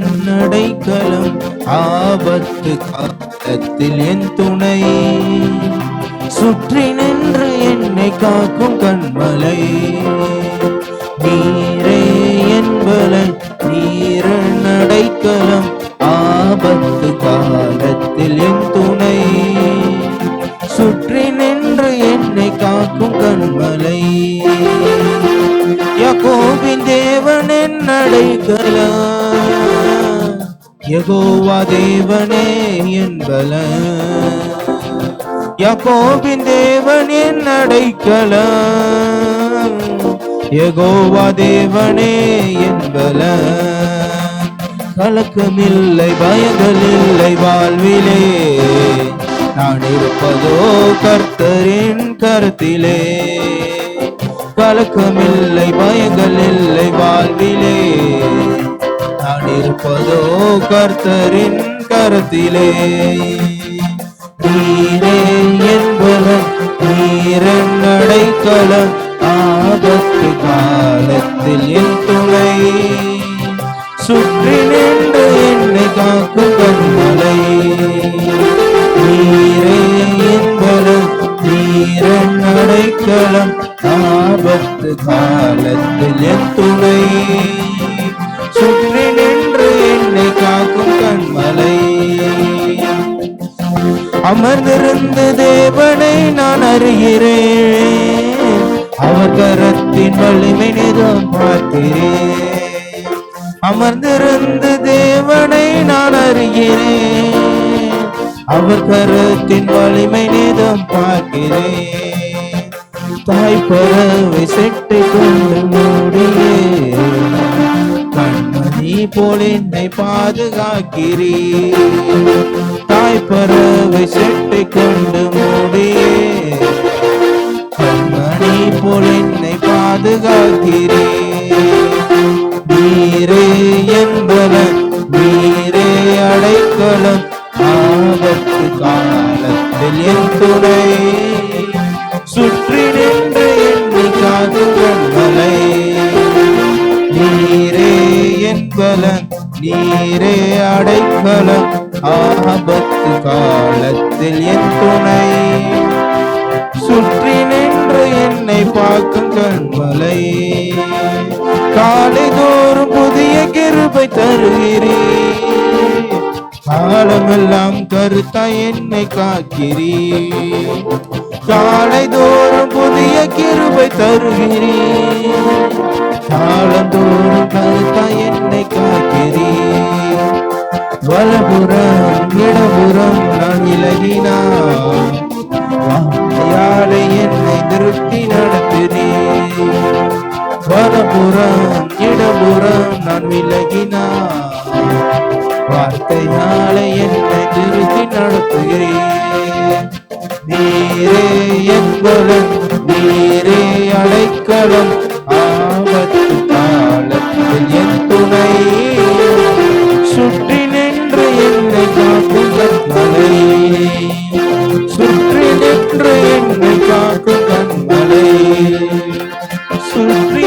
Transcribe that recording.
நடைக்கலம். ஆபத்து காலத்தில் என் துணை. சுற்றி நின்று என்னை காக்கும் கண்மலை. நீரே என்பலன் நீர நடைக்கலம். ஆபத்து காலத்தில் என் துணை. சுற்றி நின்று என்னை காக்கும் கண்மலை. யகோவின் தேவன் என் நடைக்கலாம். யகோவா தேவனே என்பலன் யாக்கோபின் தேவன் என் அடைக்கலம். யகோவா தேவனே என்பல கலக்கமில்லை பயங்கள் இல்லை வாழ்விலே. நான் இருப்பதோ கர்த்தரின் கருத்திலே. கலக்கமில்லை பயங்கள் இல்லை வாழ்விலே. இருப்பதோ கர்த்தரின் கரத்திலே. நீரே என்பவன் நீரன் அடைக்கலம் ஆபத்து காலத்தில் என் துணை. சுற்றி நின்று என்னை காக்கும் கண்மலை. நீரே என்பவன் நீரன் அடைக்கலம் ஆபத்து காலத்தில் இருந்து தேவனை நான் அறிகிறேன். அவர் கரத்தின் வலிமை நிதம் பார்க்கிறேன். அமர்ந்திருந்து தேவனை நான் அறிகிறேன். அவர் கரத்தின் வலிமை நிதம் பார்க்கிறேன். தாய் பறவை செட்டை கொண்டு மூடியே. கண்மணி போல் என்னை பாதுகாக்கிறேன் தாய் பறவை செட்டை கொண்டு மூடியே. கண்மணி போல் என்னை பாதுகாக்கிறே. நீரே என்பன நீரே அடைக்கலம். ஆபத்து காலத்தில் என் துணை. சுற்றி நின்று என்னை காதுகள் மலை நீரே என்பன நீரே அடைக்கலம். ஆபத்து காலத்தில் என் துணை. சுற்றி நின்று என்னை பார்க்கும் கண்மலை. காலை தோறும் புதிய கிருபை தருகிறீ காலமெல்லாம் கருத்தா என்னை காக்கிறீர். காலை தோறும் புதிய கிருபை தருகிறீர். காலந்தோறும் கருத்தா என்னை காக்கிறீ வலபுறம் இடபுறம் நான் விலகினான் வார்த்தையாலே என்னை திருப்தி நடத்துகிறேன் வலபுறம் இடபுறம் நான் விலகினான் வார்த்தையாலே என்னை திருப்தி நடத்துகிறேன். நீரே என்பவன் சுற்றி நின்று என்னை காக்கும் கண்மலை சுற்றி